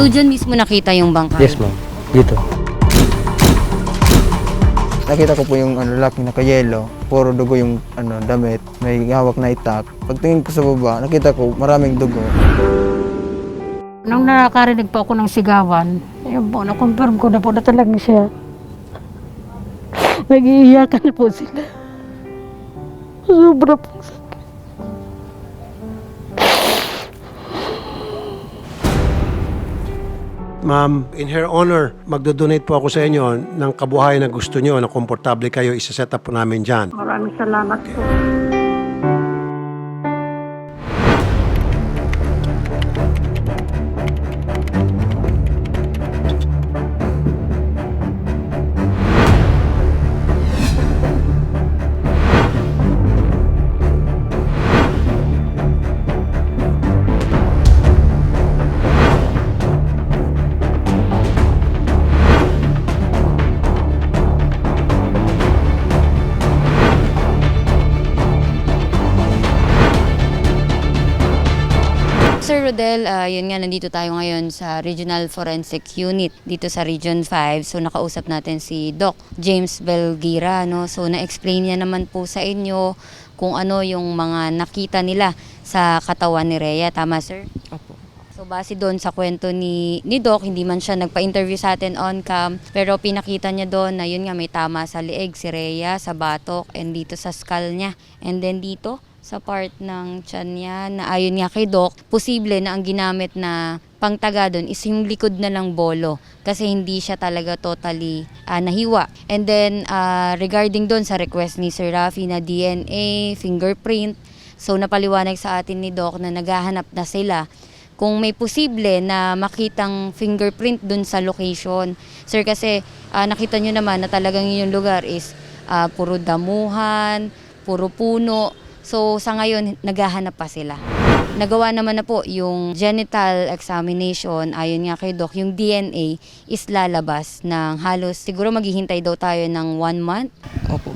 So, dyan mismo nakita yung bangkay? Yes, ma'am. Dito. Nakita ko po yung ano, lalaking nakayelo. Puro dugo yung ano, damit. May hawak na itak. Pagtingin ko sa baba, nakita ko maraming dugo. Nung nakarinig po ako ng sigawan, yun po, na-confirm ko na po na talagang siya. Nag-iiyakan na po sila. Sobra po. Ma'am, in her honor, magdo-donate po ako sa inyo ng kabuhayan na gusto nyo, na komportable kayo, isa-set up po namin dyan. Maraming salamat po. Rodel, ah, yun nga, nandito tayo ngayon sa Regional Forensic Unit dito sa Region 5. So, nakausap natin si Doc James Belgira, no? So, na-explain niya naman po sa inyo kung ano yung mga nakita nila sa katawan ni Rhea. Tama, sir? Opo. So, base doon sa kwento ni, ni Doc, hindi man siya nagpa-interview sa atin on cam, pero pinakita niya doon na yun nga, may tama sa lieg si Rhea, sa batok, and dito sa skull niya. And then dito, sa part ng tiyan niya, na ayon nga kay Doc, posible na ang ginamit na pangtaga doon is yung likod na lang bolo kasi hindi siya talaga totally ah, nahiwa. And then ah, regarding doon sa request ni Sir Rafi na DNA, fingerprint, so napaliwanag sa atin ni Doc na naghahanap na sila kung may posible na makitang fingerprint dun sa location. Sir, kasi ah, nakita nyo naman na talagang yung lugar is ah, puro damuhan, puro puno. So, sa ngayon, naghahanap pa sila. Nagawa naman na po yung genital examination, ayon nga kay Doc, yung DNA is lalabas ng halos, siguro maghihintay daw tayo ng one month. Opo,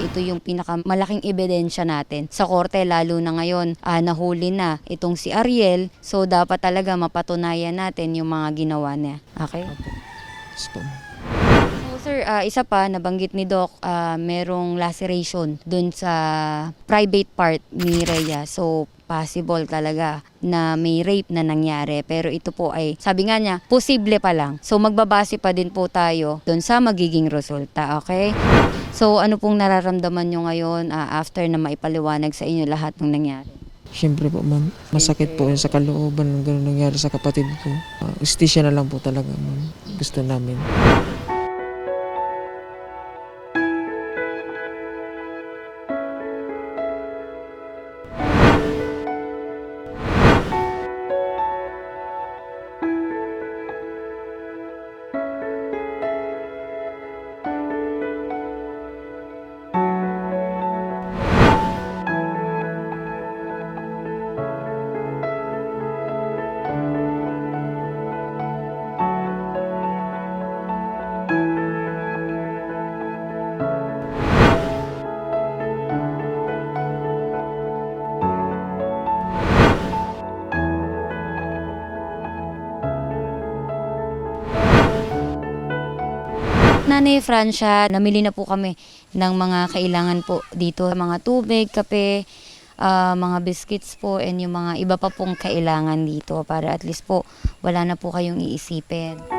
ito yung pinakamalaking ebidensya natin. Sa korte lalo na ngayon ah, nahuli na itong si Ariel. So dapat talaga mapatunayan natin yung mga ginawa niya. Okay? Yes po, ma'am. so sir ah, isa pa nabanggit ni Doc ah, merong laceration dun sa private part ni Rhea so possible talaga na may rape na nangyari pero ito po ay sabi nga niya posible pa lang so magbabase pa din po tayo dun sa magiging resulta okay So ano pong nararamdaman nyo ngayon ah, after na maipaliwanag sa inyo lahat ng nangyari? Siyempre po, ma'am. Masakit po sa kalooban ng gano'n nangyari sa kapatid ko. Uh, na lang po talaga, ma'am. Gusto namin. Nanay Francia, namili na po kami ng mga kailangan po dito. Mga tubig, kape, ah, mga biscuits po, and yung mga iba pa pong kailangan dito para at least po wala na po kayong iisipin.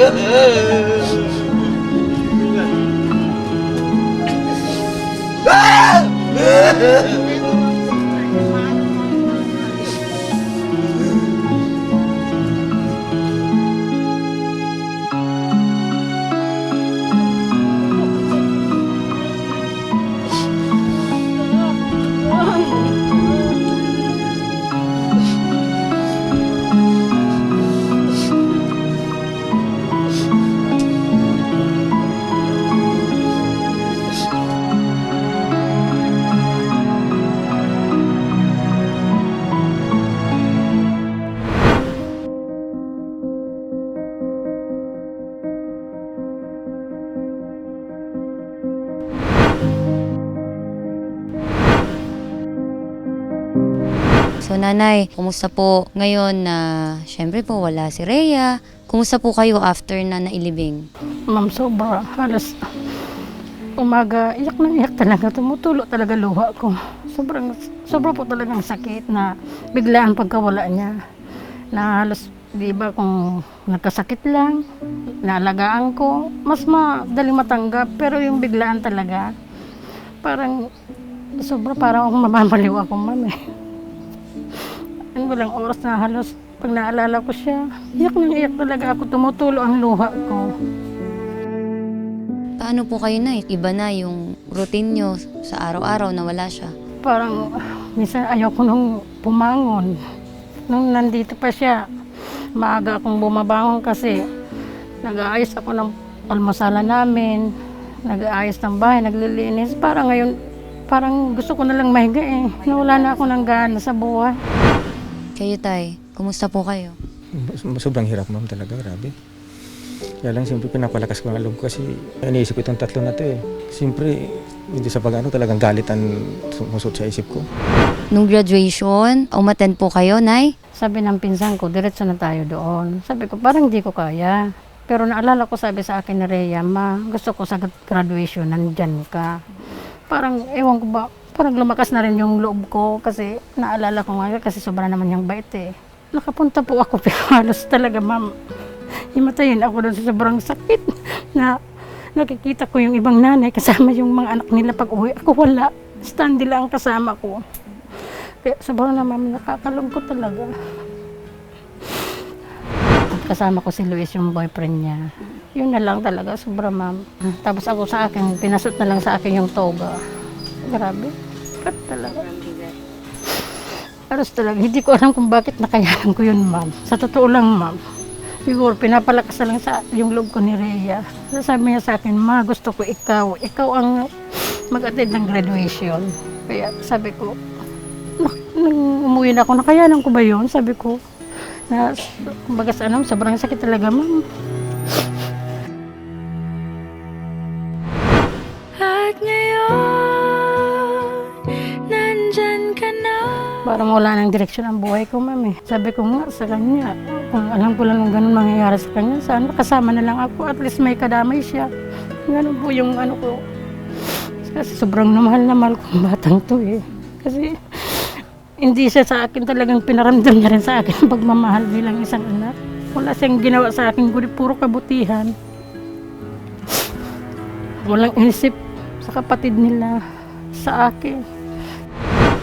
gönül nanay, kumusta po ngayon na syempre po wala si Rhea? Kumusta po kayo after na nailibing? Ma'am, sobra. Halos umaga, iyak na iyak talaga. Tumutulo talaga luha ko. Sobrang, sobra po talagang sakit na biglaan pagkawala niya. Na halos, di ba, kung nagkasakit lang, naalagaan ko, mas madaling matanggap. Pero yung biglaan talaga, parang, sobra parang akong mamamaliw ako, ma'am eh. Ang walang oras na halos pag naalala ko siya, iyak na iyak talaga ako, tumutulo ang luha ko. Paano po kayo na? Iba na yung routine nyo sa araw-araw na wala siya. Parang minsan ayaw ko nung pumangon. Nung nandito pa siya, maaga akong bumabangon kasi nag-aayos ako ng almusala namin, nag-aayos ng bahay, naglilinis. Parang ngayon, parang gusto ko na lang mahiga eh. Nawala na ako ng gana sa buhay. Kayo tay, kumusta po kayo? Sobrang hirap ma'am talaga, grabe. Kaya lang siyempre pinapalakas ko ang loob ko kasi iniisip ko itong tatlo na to eh. Siyempre, hindi sa pag-ano talagang galit ang sumusot sa isip ko. Nung graduation, umattend po kayo, Nay? Sabi ng pinsan ko, diretso na tayo doon. Sabi ko, parang hindi ko kaya. Pero naalala ko, sabi sa akin ni Rhea, ma, gusto ko sa graduation, nandyan ka. Parang, ewan ko ba, parang lumakas na rin yung loob ko kasi naalala ko nga kasi sobra naman yung bait eh. Nakapunta po ako pero halos talaga, ma'am. Himatayin ako doon sa sobrang sakit na nakikita ko yung ibang nanay kasama yung mga anak nila pag uwi. Ako wala. Standy lang ang kasama ko. Kaya sobrang naman nakakalungkot talaga. Kasama ko si Luis, yung boyfriend niya. Yun na lang talaga, sobra ma'am. Tapos ako sa akin, pinasot na lang sa akin yung toga. Grabe. Kat talaga. Aros talaga, hindi ko alam kung bakit nakayanan ko yun ma'am. Sa totoo lang ma'am. Siguro pinapalakas na lang sa yung loob ko ni Rhea. Sabi niya sa akin, ma gusto ko ikaw. Ikaw ang mag-attend ng graduation. Kaya sabi ko, "Nak- nung umuwi na ako, nakayanan ko ba yun? Sabi ko, na, kumbaga sa ano, sobrang sakit talaga, ma'am. Parang wala nang direksyon ang buhay ko, ma'am eh. Sabi ko nga sa kanya, kung alam ko lang ng ganun mangyayari sa kanya, sana kasama na lang ako, at least may kadamay siya. Ganun po yung ano ko. Kasi sobrang namahal na mahal kong batang to eh. Kasi hindi siya sa akin talagang pinaramdam niya rin sa akin pagmamahal bilang isang anak. Wala siyang ginawa sa akin, kundi puro kabutihan. Walang isip sa kapatid nila, sa akin.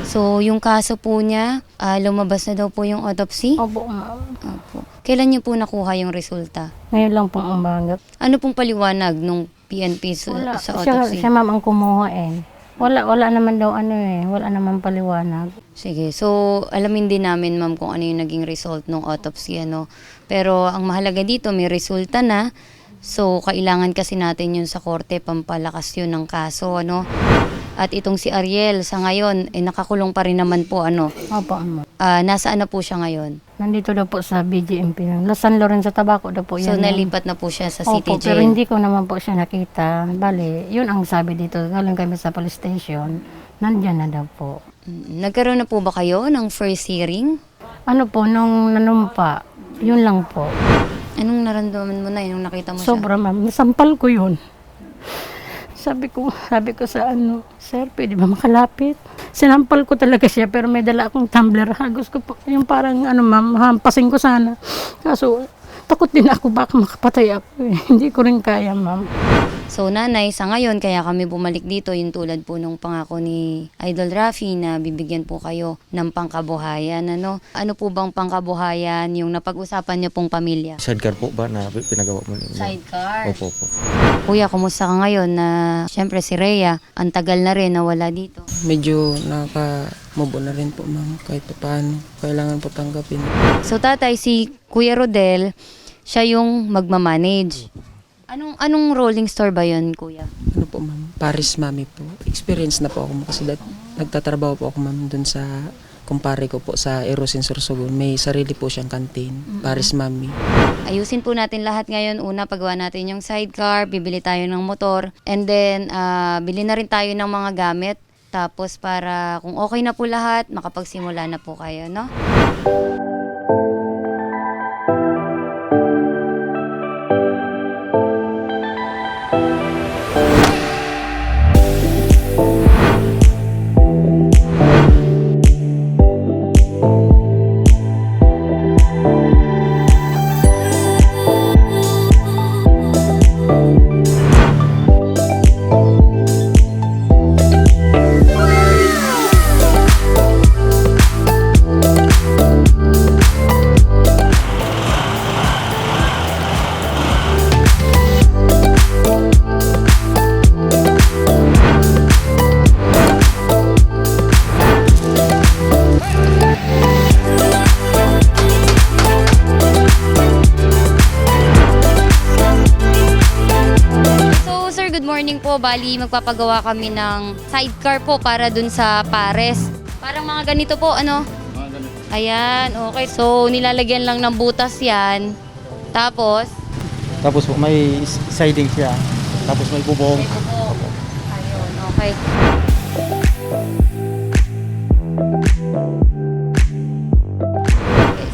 So, yung kaso po niya, ah, lumabas na daw po yung autopsy? Opo, ma'am. Opo. Kailan niyo po nakuha yung resulta? Ngayon lang pong umaga. Ano pong paliwanag nung PNP sa, Wala. sa Siya, autopsy? siya ma'am ang kumuha eh. Wala, wala naman daw ano eh. Wala naman paliwanag. Sige. So, alamin din namin, ma'am, kung ano yung naging result ng autopsy, ano. Pero, ang mahalaga dito, may resulta na. So, kailangan kasi natin yun sa korte, pampalakas yun ng kaso, ano. At itong si Ariel, sa ngayon, eh, nakakulong pa rin naman po, ano. Opo, ma'am. Ah, nasaan na po siya ngayon? Nandito daw po sa BGMP. Los San Lorenzo Tabaco daw po So, yan. ma'am. nalipat na po siya sa city Opo, pero jail. hindi ko naman po siya nakita. Bali, yun ang sabi dito. Galing kami sa police station. Nandyan na daw po. Mm, Nagkaroon na po ba kayo ng first hearing? Ano po, nung nanumpa, yun lang po. Anong naramdaman mo na nung nakita mo siya? Sobra ma'am, nasampal ko yun. Sabi ko, sabi ko sa ano, sir, pwede ba makalapit? Sinampal ko talaga siya, pero may dala akong tumbler. Hagos ko po, yung parang ano ma'am, hampasin ko sana. Kaso, takot din ako, baka makapatay ako eh. Hindi ko rin kaya ma'am. So nanay, sa ngayon, kaya kami bumalik dito, yung tulad po nung pangako ni Idol Rafi na bibigyan po kayo ng pangkabuhayan. Ano, ano po bang pangkabuhayan yung napag-usapan niyo pong pamilya? Sidecar po ba na pinagawa mo ninyo? Sidecar. Opo po. Kuya, kumusta ka ngayon na syempre si Rhea, ang tagal na rin nawala dito. Medyo nakaka-move on na rin po ma'am kahit pa paano. Kailangan po tanggapin. So tatay, si Kuya Rodel, siya yung magmamanage. Anong anong rolling store ba yon kuya? Ano po ma'am? Paris mami po. Experience na po ako kasi dat- nagtatrabaho po ako ma'am dun sa kumpare ko po sa Erosin Sorsogon. May sarili po siyang kantin. Paris mami. Ayusin po natin lahat ngayon. Una, pagawa natin yung sidecar, bibili tayo ng motor, and then ah, bili na rin tayo ng mga gamit. Tapos para kung okay na po lahat, makapagsimula na po kayo, no? Po. Bali, magpapagawa kami ng sidecar po para dun sa pares. Parang mga ganito po, ano? Ayan, okay. So, nilalagyan lang ng butas yan. Tapos, Tapos po may siding siya. Tapos may bubong. may bubong. Ayun, okay.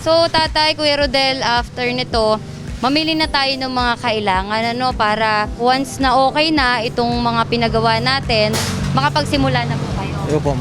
So, tatay, Kuya Rodel, after nito, mamili na tayo ng mga kailangan ano, para once na okay na itong mga pinagawa natin, makapagsimula na po kayo. Iyo po,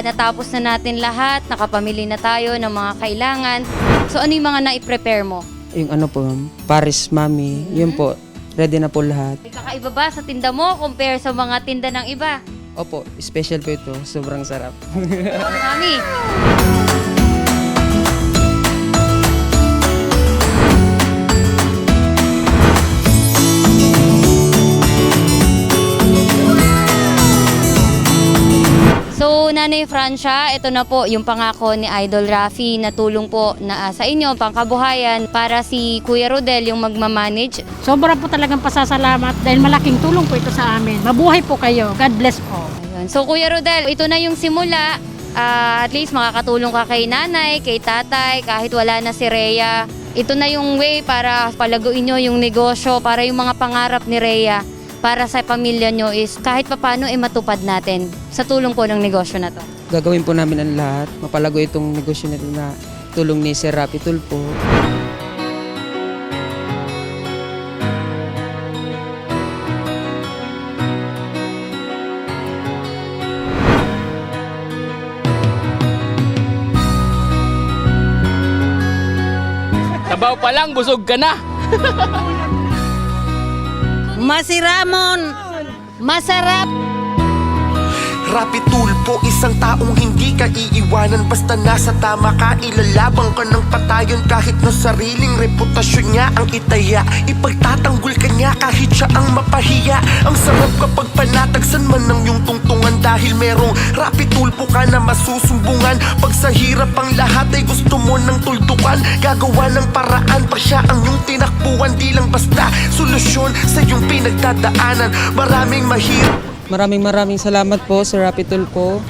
Natapos na natin lahat, nakapamili na tayo ng mga kailangan. So, ano yung mga na-prepare mo? Yung ano po, ma'am, Paris Mami, yun po, ready na po lahat. May kakaiba ba sa tinda mo compare sa mga tinda ng iba? Opo, special po ito, sobrang sarap. Mami, So, Nanay Francia, ito na po yung pangako ni Idol Rafi na tulong po na ah, sa inyo, pangkabuhayan, para si Kuya Rodel yung magmamanage. Sobra po talagang pasasalamat dahil malaking tulong po ito sa amin. Mabuhay po kayo. God bless po. Ayun. So, Kuya Rodel, ito na yung simula. Ah, at least makakatulong ka kay nanay, kay tatay, kahit wala na si Rhea. Ito na yung way para palaguin nyo yung negosyo, para yung mga pangarap ni Rhea para sa pamilya nyo is kahit papano ay eh, matupad natin sa tulong po ng negosyo na to. Gagawin po namin ang lahat, mapalago itong negosyo na, na tulong ni Sir Rapi Tulpo. Sabaw pa lang, busog ka na! Masiramon! Masarap! Rapi tulpo, isang taong hindi ka iiwanan. Basta nasa tama ka, ilalabang ka ng patayon. Kahit na sariling reputasyon niya ang itaya Ipagtatanggol ka niya kahit siya ang mapahiya. Ang sarap kapag panatagsan man ng iyong tungtungan Dahil merong rapi tulpo ka na masusumbungan. Pag sa hirap ang lahat ay gusto mo ng tuldukan. Gagawa ng paraan pa siya ang iyong tinakbuhan. Di lang basta solusyon sa iyong pinagdadaanan. Maraming mahirap Maraming maraming salamat po Sir Rapi Tulpo.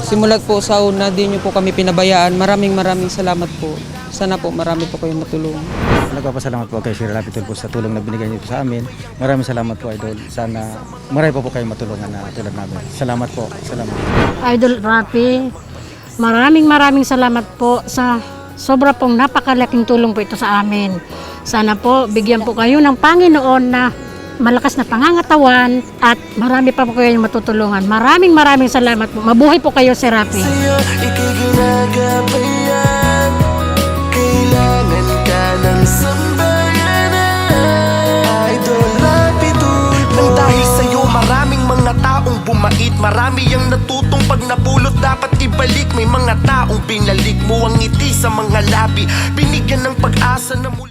Simulat po sa una, di niyo po kami pinabayaan. Maraming maraming salamat po. Sana po marami po kayong matulungan. Nagpapasalamat po kay Sir Lapitol po sa tulong na binigay niyo po sa amin. Maraming salamat po, Idol. Sana marami pa po kayong matulungan na tulad namin. Salamat po. Salamat. Idol Rapi, maraming maraming salamat po sa sobra pong napakalaking tulong po ito sa amin. Sana po bigyan po kayo ng Panginoon na malakas na pangangatawan at marami pa po kayong matutulungan. Maraming maraming salamat po. Mabuhay po kayo, Sir Rapi. sa'yo Ika'y ginagabayan Kailangan ka ng sambayanan. Idol Rapitul Nang dahil sa'yo maraming mga taong bumait. Marami ang natutong pag napulot dapat ibalik May mga taong binalik mo ang ngiti sa mga labi. Binigyan ng pag-asa na muli